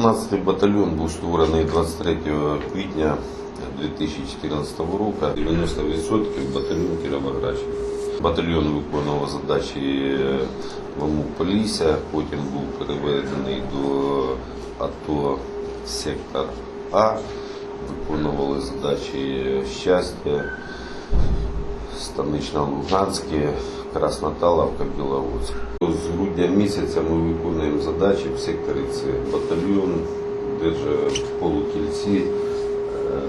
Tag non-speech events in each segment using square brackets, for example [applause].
17-й батальйон був створений 23 квітня 2014 року. 90% батальйон Кіровоградщина. Батальйон виконував задачі в АМУ Полісся, потім був переведений до АТО сектор А, виконували задачі щастя, Станично-Луганське, Красноталовка, Біловодськ. З грудня місяця ми виконуємо задачі в секторі це батальйон, держа полукільці, е,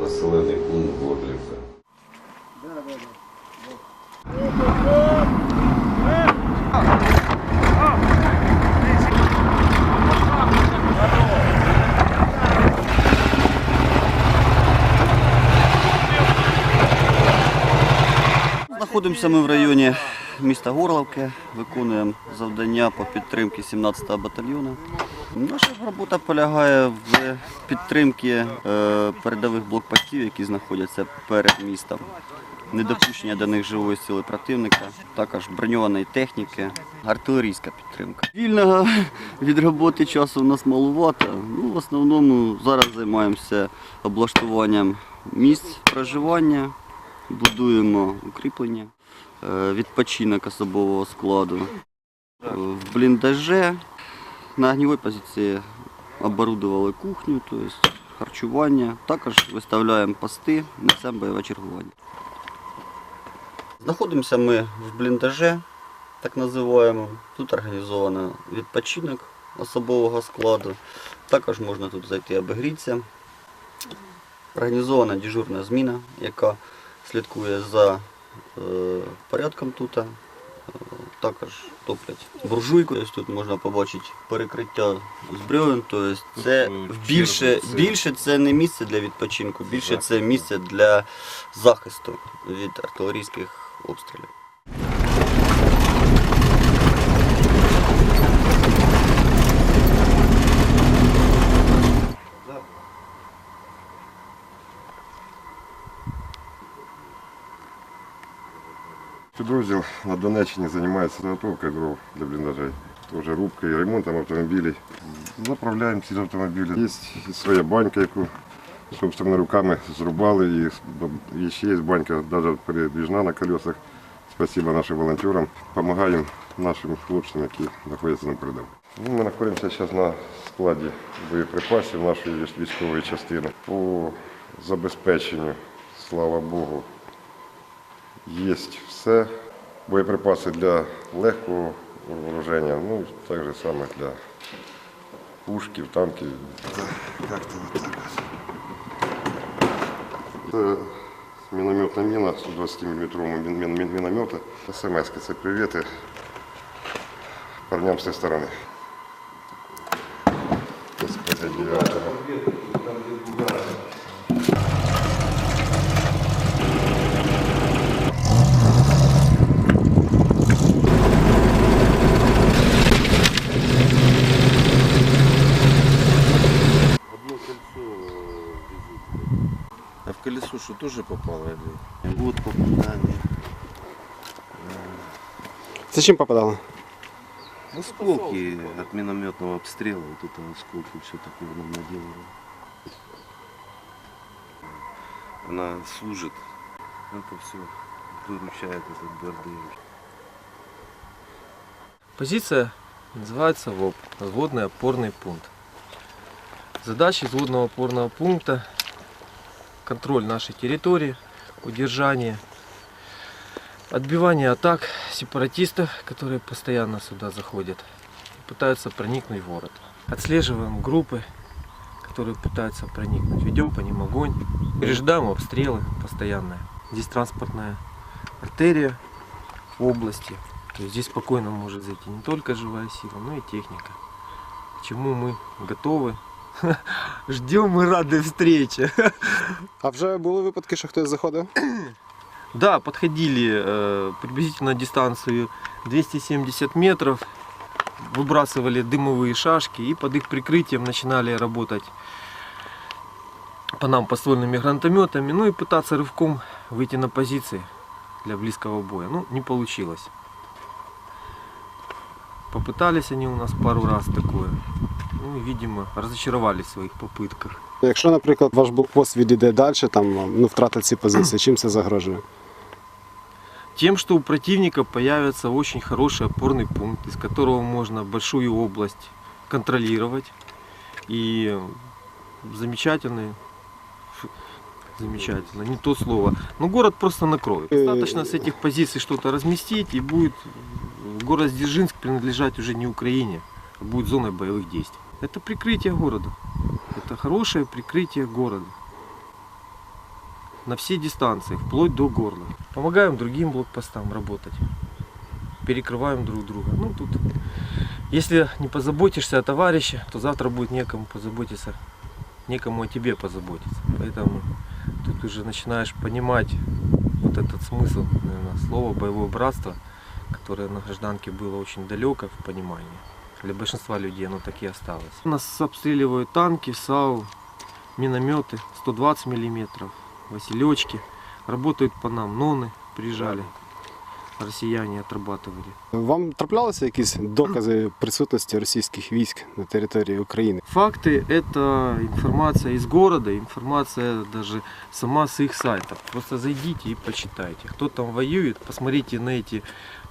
населений пункт Горлівка. Знаходимося ми в районі міста Горловки, виконуємо завдання по підтримці 17-го батальйону. Наша робота полягає в підтримці е, передових блокпостів, які знаходяться перед містом. Недопущення до них живої сили противника, також броньованої техніки, артилерійська підтримка. Вільного від роботи часу у нас малувато. Ну, в основному зараз займаємося облаштуванням місць проживання, будуємо укріплення, відпочинок особового складу. Е, В бліндаже на огневій позиції оборудували кухню, тобто харчування. Також виставляємо пости, несемо бойове чергування. Знаходимося ми в бліндаже, так називаємо. Тут організовано відпочинок особового складу. Також можна тут зайти обігрітися. Організована дежурна зміна, яка слідкує за е, порядком тут. Е, Також топлять буржуйку. Ось тут можна побачити перекриття з бревен. Тобто це більше, більше це не місце для відпочинку, більше це місце для захисту від артилерійських обстрілів. Підрозділ на Донеччині займається заготовкою дров для бліндажей. Теж рубка і ремонтом автомобілів. Заправляємо ці автомобілі. Є своя банька, яку собственно руками зрубали. І ще є банька, навіть передвіжна на колесах. Спасибо нашим волонтерам. Допомагаємо нашим хлопцям, які знаходяться на передовій. Ну, Ми знаходимося зараз на складі боєприпасів нашої військової частини. По забезпеченню, слава Богу, Є все. Боєприпаси для легкого вооруження, ну і так же саме для пушків, танків. Це мінометна міна 120 мм міномета. СМС це привіти парням з цієї сторони. Попало? я думаю? Вот попадання. Зачем попадало? Осколки от минометного обстрела, вот это осколки, все такое нам наделали. Она служит, это все выручает этот БРДМ. Позиция называется ВОП, взводный опорный пункт. Задачи взводного опорного пункта – контроль нашей территории, удержание, отбивание атак сепаратистов, которые постоянно сюда заходят и пытаются проникнуть в город. Отслеживаем группы, которые пытаются проникнуть, ведем по ним огонь, пережидаем обстрелы постоянные. Здесь транспортная артерия области, то есть здесь спокойно может зайти не только живая сила, но и техника. К чему мы готовы. Ждем мы рады встречи. А вже були випадки, що хтось заходив? Да, подходили э, приблизительно дистанцию 270 метров, выбрасывали дымовые шашки и под их прикрытием начинали работать по нам подствольными гранатометами, ну и пытаться рывком выйти на позиции для близкого боя. Ну, не получилось. Попытались они у нас пару раз такое. Ну, и, видимо, разочаровались в своих попытках. Якщо, наприклад, ваш блокпост відійде далі, там ну втратить ці позиції, чим це загрожує? Тем, что у противника появится очень хороший опорный пункт, из которого можно большую область контролировать. И замечательный, ф- замечательно, не то слово, но город просто накроет. Э, Достаточно с этих позиций что-то разместить, и будет э, город Дзержинск принадлежать уже не Украине, а будет зоной боевых действий. Это прикрытие города. Это хорошее прикрытие города. На все дистанции, вплоть до горла. Помогаем другим блокпостам работать. Перекрываем друг друга. Ну тут, если не позаботишься о товарище, то завтра будет некому позаботиться, некому о тебе позаботиться. Поэтому тут уже начинаешь понимать вот этот смысл, наверное, слова боевое братство, которое на гражданке было очень далеко в понимании. Для большинства людей оно так и осталось. Нас обстреливают танки, САУ, минометы 120 миллиметров, Василечки. Работают по нам, ноны приезжали Россияне отрабатывали. Вам траплялися якісь докази присутності російських військ на території України? Факты – это информация из города, информация даже сама с их сайтов. Просто зайдите и почитайте. Кто там воюет, посмотрите на эти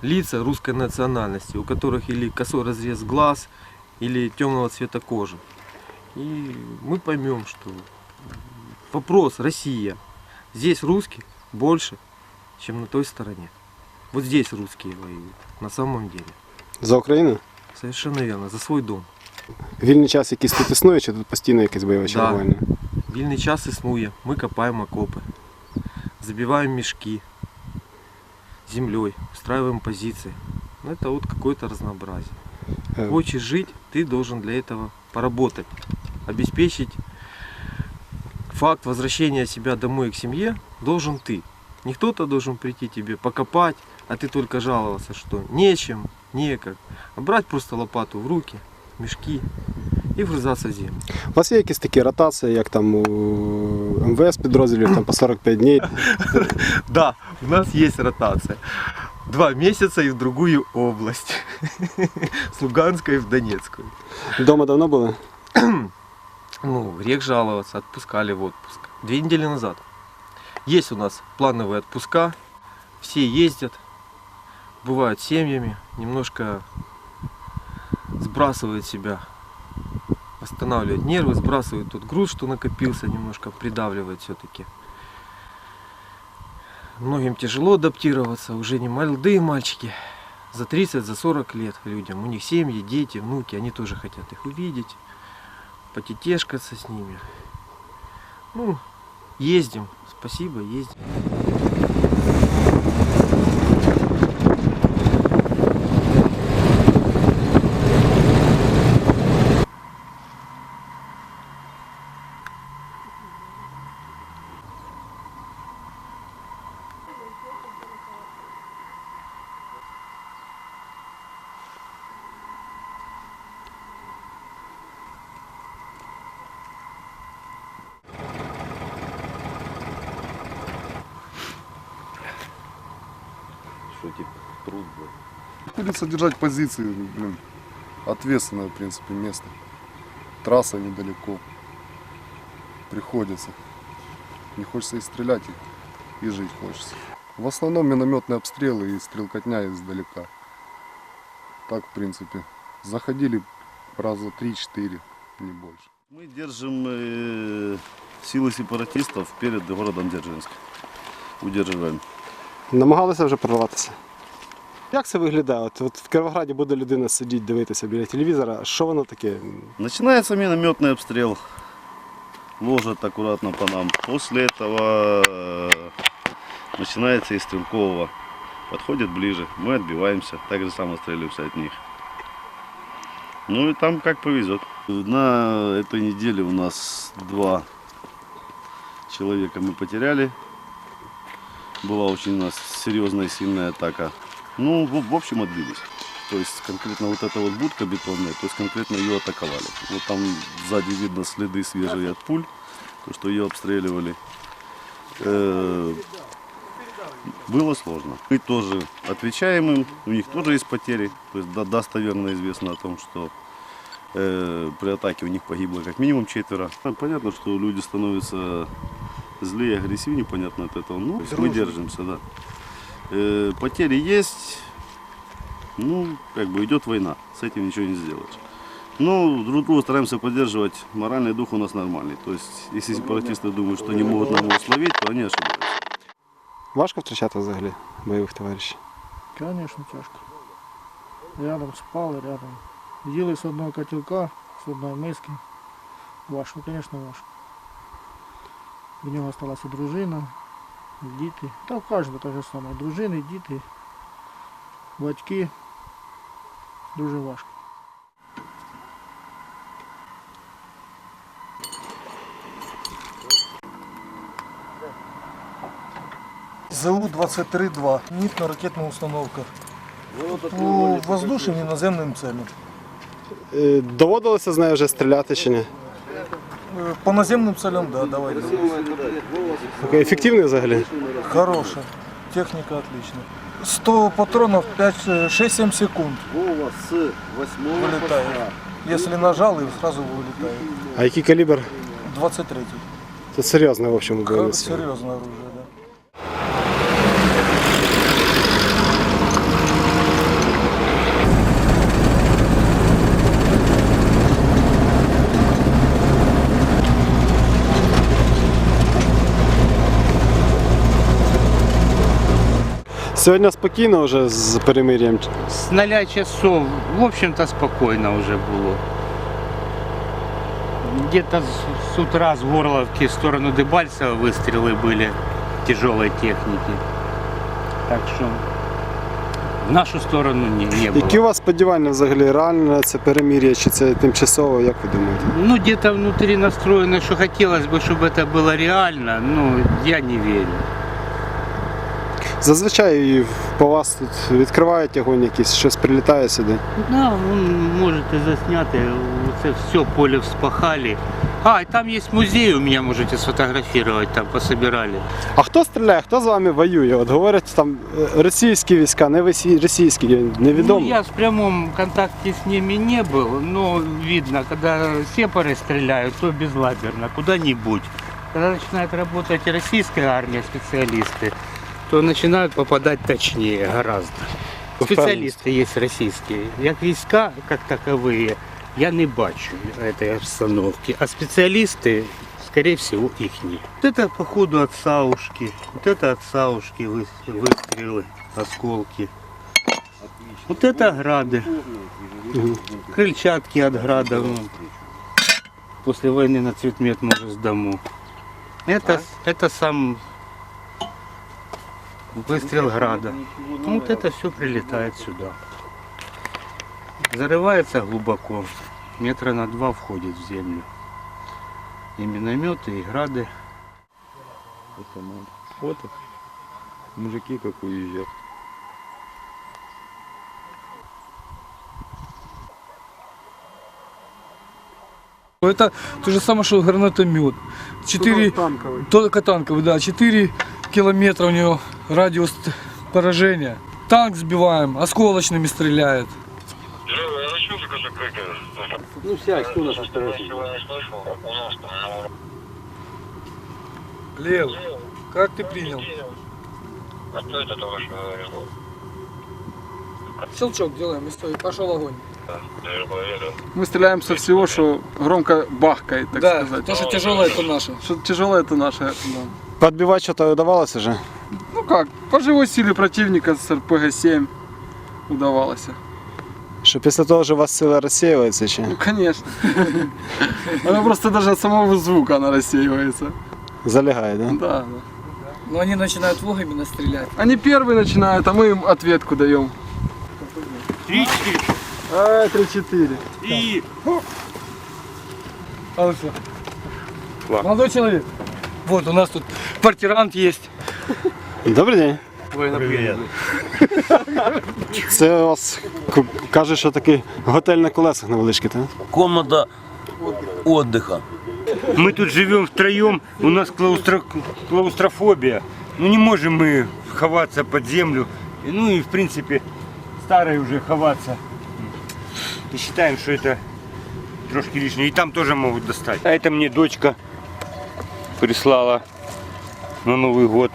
лица русской национальности, у которых или косой разрез глаз, или темного цвета кожи. И мы поймем, что вопрос Россия. Здесь русских больше, чем на той стороне. Вот здесь русские воюют, на самом деле. За Україну? Совершенно верно, за свой дом. Вільний час якийсь тут існує, чи тут постійно якесь бойове чергування? Вільний час існує. Ми копаємо окопи, забиваем мешки землей, устраиваем позиции. Ну, это вот какое-то разнообразие. Е, Хочешь жить, ты должен для этого поработать, обеспечить факт возвращения себя домой к семье должен ты. Не кто-то должен прийти тебе покопать, а ты только жаловаться, что нечем, некак. А брать просто лопату в руки, мешки и врезаться в землю. У вас є якісь такі ротації, як там у МВС підрозділів там по 45 днів? [laughs] Да, у нас есть ротация. Два месяца и в другую область. [laughs] С Луганской в Донецкую. Дома давно були? [clears throat] Ну, грех жаловаться, отпускали в отпуск. Две недели назад. Есть у нас плановые отпуска. Все ездят, бывают семьями, немножко сбрасывают себя, восстанавливают нервы, сбрасывают тот груз, что накопился, немножко придавливает все-таки. Многим тяжело адаптироваться, уже не молодые мальчики, за 30, за 40 лет людям. У них семьи, дети, внуки, они тоже хотят их увидеть, потетешкаться с ними. Ну, ездим, спасибо, ездим. Типа труд был. Приходится держать позиции, блин, ответственное, в принципе, место. Трасса недалеко. Приходится. Не хочется и стрелять, и, и жить хочется. В основном минометные обстрелы и стрелкотня издалека. Так, в принципе, заходили раза 3-4, не больше. Мы держим э, силы сепаратистов перед городом Дзержинск. Удерживаем. Намагалися вже прорватися? Як це виглядає? От, от в Кіровограді буде людина сидіти, дивитися біля телевізора. Що воно таке? Начинается минометный обстрел. Ложат аккуратно по нам. После этого э, начинается из стрелкового. Подходит ближе. Мы отбиваемся. Так же само стреливаемся от них. Ну и там как повезет. На этой неделе у нас два человека мы потеряли. Была очень у нас серьезная сильная атака. Ну, в, в общем, отбились. То есть конкретно вот эта вот будка бетонная, то есть конкретно ее атаковали. Вот там сзади видно следы свежие от пуль, то, что ее обстреливали. Э, было сложно. Мы тоже отвечаем им, у них тоже есть потери. То есть до- достоверно известно о том, что э, при атаке у них погибло как минимум четверо. Понятно, что люди становятся злее, агрессивнее, понятно от этого. Ну, мы держимся, да. Э, потери есть, ну, как бы идет война, с этим ничего не сделаешь. Но друг друга стараемся поддерживать, моральный дух у нас нормальный. То есть, если сепаратисты думают, что не могут нам его словить, то они ошибаются. Важко втрачати взагалі бойових товаришів. Конечно, тяжко. Рядом спали, рядом. Їли з одного котелка, з одної миски. Важко, звісно, важко. В нього залишилася дружина, діти. Та в кожного те ж саме. Дружини, діти, батьки. Дуже важко. ЗУ-23-2. Нітно-ракетна установка. По воздушним і наземним целям. Е, Доводилося з нею вже стріляти чи ні? Е, По наземним целям, да, давай. Такий ефективний взагалі. Хорошая. Техника отличная. 100 патронов 6-7 секунд Вова с 8 вылетает. Если нажал, и сразу вылетает. А який калібр? 23 Це серйозне, в общем. Серьезное оружие, Сьогодні спокійно вже з перемир'ям. С 0 часов, в общем-то, спокойно уже было. Где-то с, с утра с Горловки в сторону Дебальцева выстрелы были тяжелой техники. Так что в нашу сторону не, не было. Які у вас сподівання взагалі? Реально це перемир'я чи це тимчасово, як ви думаєте? Ну, где-то внутри настроено, что хотелось бы, чтобы это было реально, но я не верю. Зазвичай по вас тут відкривають огонь якийсь, щось прилітає сюди. Да, он может и заснятый, это все поле вспахали. А, и там есть музей у меня, можете сфотографировать, там пособирали. А хто стріляє, хто з вами воює? От говорять там е, російські війська, не висі- російські, невідомо. Ну, я в прямом контакте с ними не был, но видно, когда сепары стреляют, то безлаберно, куда-нибудь. Когда начинает работать российская армия, специалисты, То начинают попадать точнее гораздо. Специалисты есть российские. Як війська, как таковые, я не бачу этой обстановки. А специалисты, скорее всего, их нет. Вот это, походу, от Саушки. Вот это от Саушки вы- выстрелы, осколки. Вот это грады. Крыльчатки от града. ну. После войны на цветмет может сдаму. Это, это сам выстрел града. Ну, вот это все прилетает сюда. Зарывается глубоко. Метра на два входит в землю. И минометы, и грады. Вот мужики как уезжают. Это то же самое, что гранатомет. Четыре, танковий. только танковый, да, 4 километра у него радиус поражения. Танк сбиваем, осколочными стреляет. Лев, как ты принял? Щелчок делаем, и стой, пошел огонь. Мы стреляем со всего, что громко бахкает, так да, сказать. то, что тяжелое, это наше. Что тяжелое это наше. да. Подбивати що-то удавалося вже? Ну как, по живой силе противника с РПГ-7 удавалось. Що після того ж у вас сила розсіюється чи Ну конечно. [laughs] Она просто даже от самого звука она рассеивается. залягає, да? Да, да. Но они начинают вовремя стрелять. Они первые начинают, а мы им ответку даем. А, 3-4. Алексей. Молодой человек. Вот у нас тут квартирант есть. Добрий день. [laughs] Це у вас к- каже, що такий готель на колесах невеличкий, так? Комната отдыха. Мы тут живем втроем, у нас клаустро- клаустрофобия. Ну не можем мы ховаться под землю. И, Ну и в принципе старые уже ховаться. И считаем, что это трошки лишнее. И там тоже могут достать. А это мне дочка прислала на Новый год.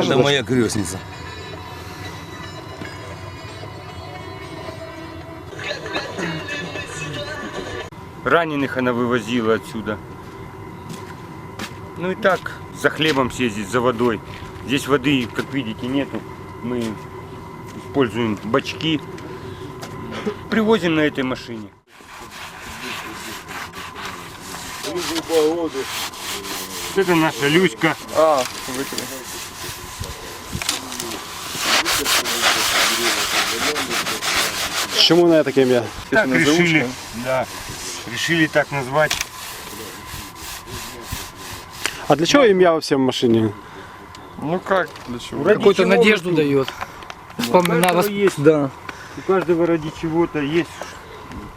Это моя крестница. Раненых она вывозила отсюда. Ну и так, за хлебом съездить, за водой. Здесь воды, как видите, нету. Мы используем бачки. Привозим на этой машине. Это наша Люська. А, Чому не таке ім'я? Так решили, да, решили так назвать. А для чого ім'я у всім в машині? Ну как, для чего? Какую-то надежду дает. Вспомина вас... есть, Да. У каждого ради чего-то есть,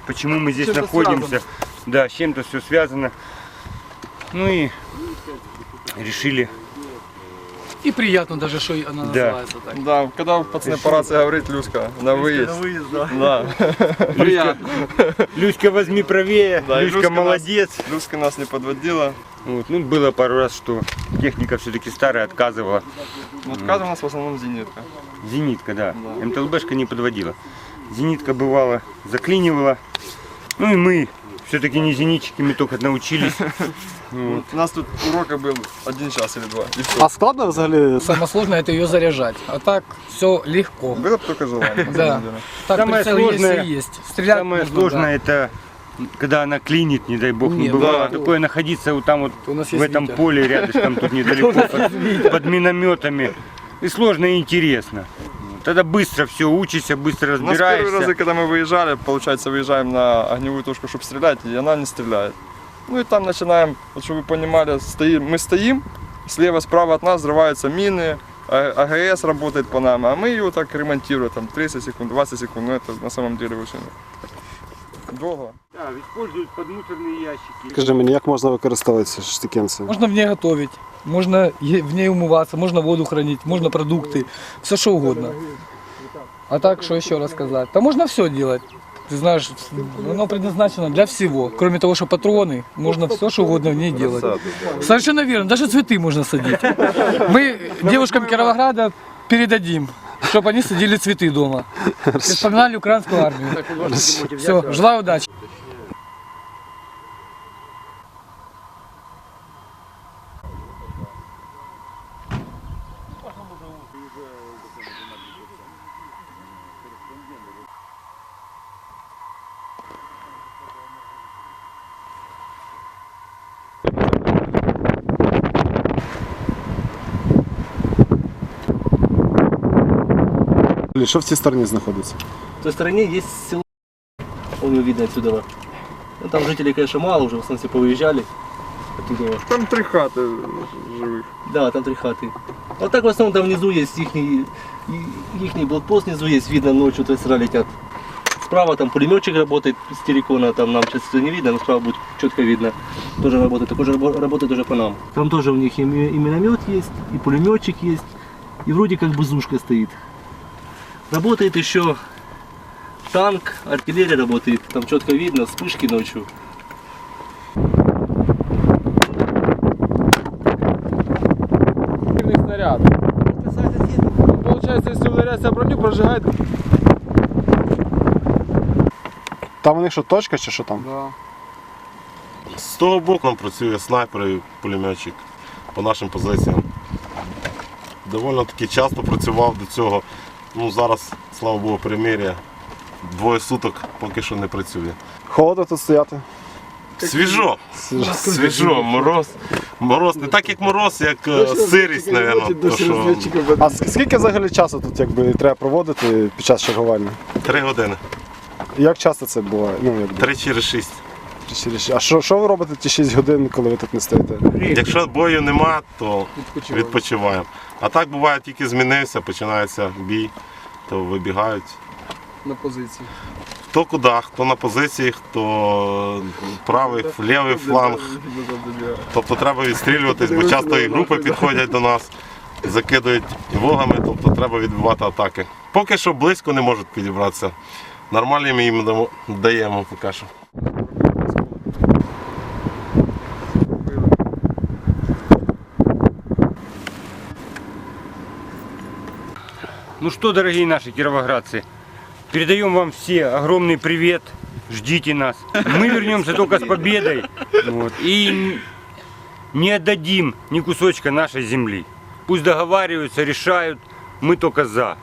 почему мы здесь находимся. Да, с чем-то все связано. Ну и решили. и приятно даже, что она Да. называется так. Да, когда пацаны по рации говорит Люська, на выезд. да. Люська, Люська возьми правее, Да, и Люська, нас- молодец. Люська нас не подводила. Вот, ну, было пару раз, что техника все-таки старая отказывала. Но отказывала нас в основном зенитка. Зенитка, да. МТЛБшка не подводила. Зенитка бывало заклинивала. Ну и мы все-таки не зенитчики, мы только научились. [laughs] Вот. У нас тут урока был один час или два. И все. А складно взагалі? Самое сложное это ее заряжать. А так все легко. Было бы только желание. на Да. самом деле. Так Самое прицел сложное- есть и есть. Стрелять Самое можно, сложное это когда она клинит, не дай бог, не Нет, бывало да. такое находиться вот там вот У нас в этом Витя. поле рядышком тут недалеко [laughs] под, под минометами. И сложно и интересно. Тогда быстро все учишься, быстро У нас первые разбираешься. разы, когда мы выезжали, получается, выезжаем на огневую точку, чтобы стрелять, и она не стреляет. Ну и там начинаем, вот чтобы вы понимали, стоим, мы стоим, слева, справа от нас взрываются мины, а- АГС работает по нам, а мы ее так ремонтируем, там 30 секунд, 20 секунд, ну это на самом деле очень долго. Да, используют подмусорные ящики. Скажи мені, як можна використовувати ці штикенці? Можно в ней готовить, можно е- в ней умываться, можно воду хранить, можно продукты, все что угодно. А так, что еще рассказать? Да можно все делать. Ты знаешь, оно предназначено для всего. Кроме того, что патроны, можно все, что угодно в ней делать. Совершенно верно, даже цветы можно садить. Мы девушкам Кировограда передадим, чтобы они садили цветы дома. И вспоминали украинскую армию. Все, желаю удачи. Що в цій стороні знаходиться? В той стороне есть село, он его видно отсюда. Ну, там жителей, конечно, мало уже, в основном все повыезжали оттуда. Там три хаты живых. Да, там три хаты. А так в основном там внизу есть их, их блокпост внизу есть, видно ночью, то есть летят. Справа там пулеметчик работает с телекона, там нам сейчас не видно, но справа будет четко видно. Тоже работает, такой же рабо- работает уже по нам. Там тоже у них и, ми- и миномет есть, и пулеметчик есть, и вроде как бы зушка стоит. Работает еще танк, артиллерия работает, там четко видно, вспышки ночью. снаряд. Получается, если ударяется броню, прожигает. Там у них що, точка чи що там? Да. З того боку нам працює снайпер і пулеметчик по нашим позиціям. Довольно таки часто працював до цього. Ну, зараз, слава Богу, перемир'я. Двоє суток поки що не працює. Холодно тут стояти. Свіжо! Свіжо, мороз. Мороз не так як мороз, як е, сирість, мабуть. Що А скільки взагалі часу тут якби, треба проводити під час чергування? три години. Як часто це буває? Ну, якби, Три через шість. Через- А що, що ви робите ті 6 годин, коли ви тут не стоїте? Якщо бою нема, то відпочиваємо. А так буває, тільки змінився, починається бій, то вибігають. На позиції. хто куди, хто на позиції, хто правий, лівий фланг. Тобто треба відстрілюватись, бо часто і групи підходять до нас, закидують вогами, тобто треба відбивати атаки. Поки що близько не можуть підібратися. Нормальні ми їм дамо- даємо поки що. Ну что, дорогие наши кировоградцы, передаем вам все огромный привет. Ждите нас. Мы вернемся только с победой. Вот, и не отдадим ни кусочка нашей земли. Пусть договариваются, решают. Мы только за.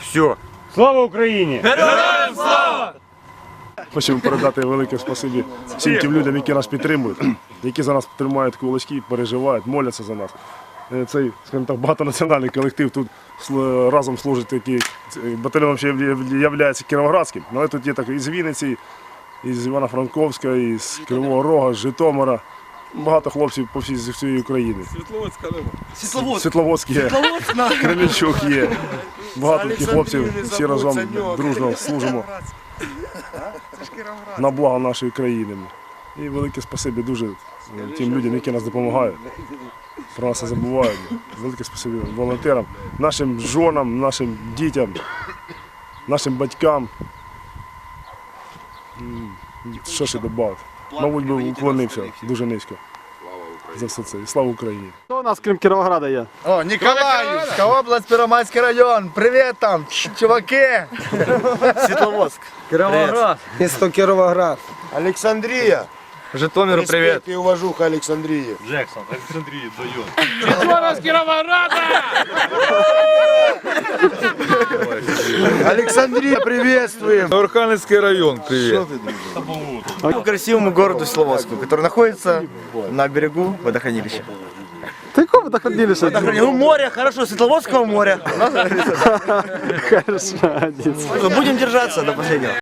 Все. Слава Украине! Хочемо передати велике спасибі всім тим людям, які нас підтримують, які за нас тримають кулачки, переживають, моляться за нас. Е, Цей, скажімо так, багатонаціональний колектив тут разом служить, який е, батальйоном ще є Кіровоградським. Але тут є так і з Вінниці, і з Івано-Франковська, і з Кривого Рога, з Житомира. Багато хлопців по всій з всієї України. Світловодськ. Світловодськ є, Світловодськ. Кременчук є. Багато таких хлопців, всі разом дружно служимо на благо нашої країни. І велике спасибі дуже е, тим людям, які нас допомагають. Про нас не забувають. Велике спасибі волонтерам, нашим жонам, нашим дітям, нашим батькам. Що ще додати? Мабуть, би уклонився дуже низько за все це. І слава Україні! Хто у нас, крім Кіровограда, є? О, Николаевская область, Первомайский район. Привет там, чуваки. Светловодск. Кировоград. Место Кировоград. Александрия. Житомиру привет. и уважуха Александрии. Джексон, Олександрії дає. Александрия, приветствуем. Архангельский район, привет. Красивому городу Словодску, который находится на берегу водохранилища. Та якого водохранилища? Ну, море, хорошо, Светловодского моря. [laughs] Хорошо, Денис. Будем держаться до последнего.